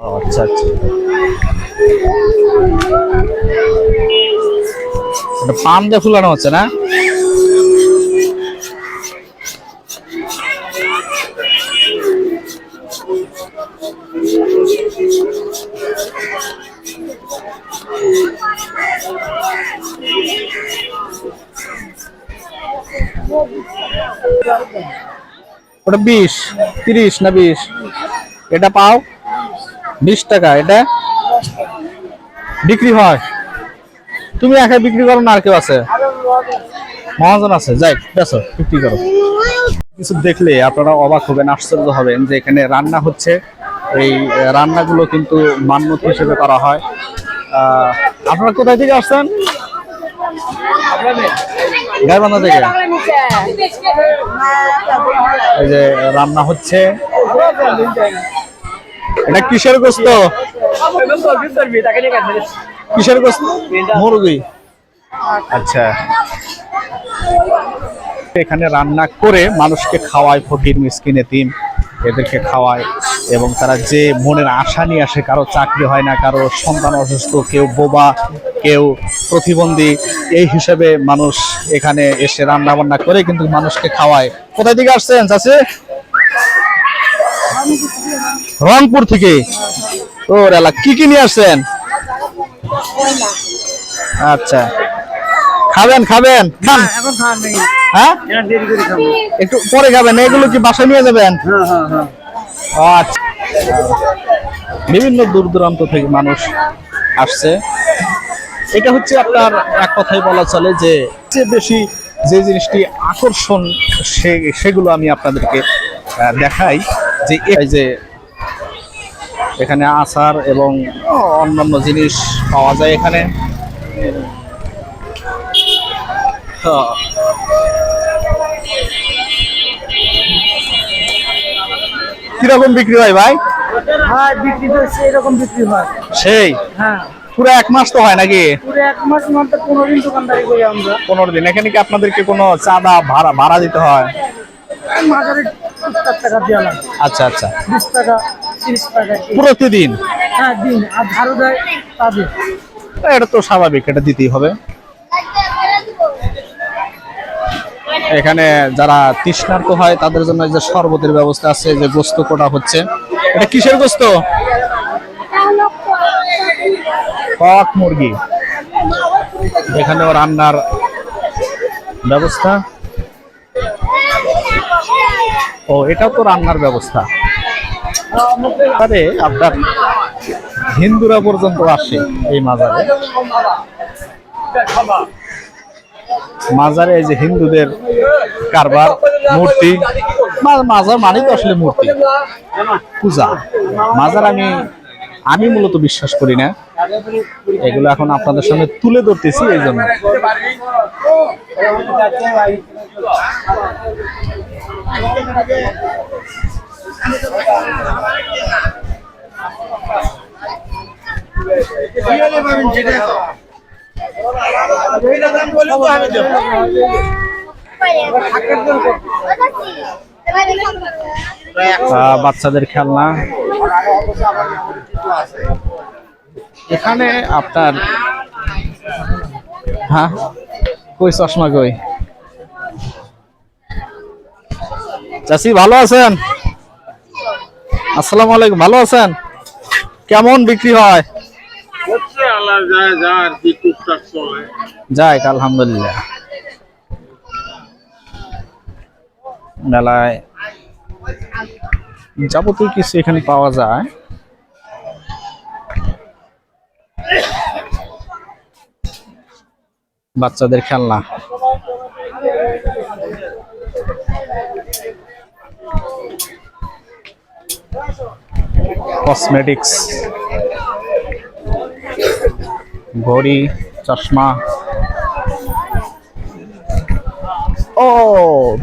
আচ্ছা আচ্ছা। পাম দিয়ে ফুলানো হচ্ছে না? ওটা বিশ তিরিশ না বিশ? এটা পাও? বিশ টাকা, এটা বিক্রি হয়। তুমি একা বিক্রি করো না আর কেউ আছে? মহাজন আছে, যাই বেসো বিক্রি করো। কিছু দেখলে আপনারা অবাক হবেন, আশ্চর্য হবেন যে এখানে রান্না হচ্ছে। এই রান্নাগুলো কিন্তু মান্যত হিসেবে করা হয়। আপনারা কোথায় থেকে আসছেন? গাইবান্ধা থেকে। এই যে রান্না হচ্ছে। এটা কিসের গোস্ত? কিসের গোস্ত? মুরগি। আচ্ছা। এখানে রান্না করে মানুষকে খাওয়ায়, ফকির, মিসকিন, এতিম। এদেরকে খাওয়ায় এবং তারা যে মনের আশা নিয়ে আসে, কারও চাকরি হয় না, কারও সন্তান অসুস্থ, কেউ বোবা, কেউ প্রতিবন্ধী, এই হিসাবে মানুষ এখানে এসে রান্না বান্না করে কিন্তু মানুষকে খাওয়ায়। কোথায় দিকে আসছেন চাষে রংপুর থেকে। ওর এলাকা কি কি নিয়ে আসছেন? আচ্ছা। খাবেন খাবেন। হ্যাঁ? একটু পরে খাবেন, এগুলো কি বাসায় নিয়ে যাবেন? আচ্ছা। বিভিন্ন দূর দূরান্ত থেকে মানুষ আসছে। এটা হচ্ছে আপনার এক কথাই বলা চলে যে বেশি যে জিনিসটি আকর্ষণ সেগুলো আমি আপনাদেরকে দেখাই যে, এই যে এখানে আচার এবং অন্যান্য জিনিস পাওয়া যায় এখানে। হ্যাঁ। কীরকম বিক্রি হয় ভাই? হ্যাঁ বিক্রি তো সেরকম বিক্রি হয়। সেই? হ্যাঁ। পুরো এক মাস তো হয় নাকি? পুরো এক মাস মধ্যে পনেরো দিন দোকানদারি করি আমরা। পনেরো দিন। এখানে কি আপনাদেরকে কোনো চাঁদা ভাড়া ভাড়া দিতে হয়? মাঝারি টুকটাক টাকা দেওয়া লাগে। আচ্ছা আচ্ছা। টাকা। প্রতিদিন? হ্যাঁ এটা তো স্বাভাবিক এটা দিতেই হবে। এখানে যারা তৃষ্ণার্ত হয় তাদের জন্য যে শরবতের ব্যবস্থা আছে যে গোস্ত কোটা হচ্ছে। এটা কিসের গোস্ত? কক মুরগি। এখানেও রান্নার ব্যবস্থা। ও এটাও তো রান্নার ব্যবস্থা। আরে আপনার হিন্দুরা পর্যন্ত আসে এই মাজারে। মাজারে এই যে হিন্দুদের কারবার, মূর্তি মাজার মানে তো আসলে মূর্তি, পূজা। মাজার আমি আমি মূলত বিশ্বাস করি না। এগুলো এখন আপনাদের সামনে তুলে ধরতেছি এই জন্য। বাচ্চাদের খেলনা। এখানে আপনার হ্যাঁ? কই চশমা কই? চাষি ভালো আছেন? আসসালামু আলাইকুম ভালো আছেন? কেমন বিক্রি হয়? আলহামদুলিল্লাহ। মেলায় যাবতীয় কিছু এখানে পাওয়া যায়। বাচ্চাদের খেলনা। কসমেটিক্স ঘড়ি চশমা। ও,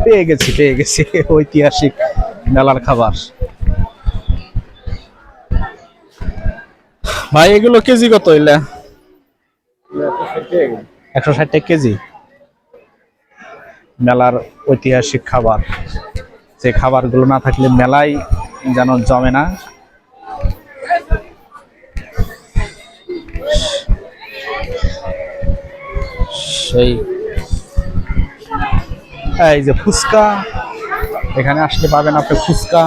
পেয়ে গেছি পেয়ে গেছি। ঐতিহাসিক মেলার খাবার। ভাই, এগুলো কেজি কত হইলে? একশো ষাট কেজি। মেলার ঐতিহাসিক খাবার। যে খাবারগুলো না থাকলে মেলায় যেন জমে না। সেই এই যে ফুচকা এখানে আসতে পাবেন আপনি ফুচকা।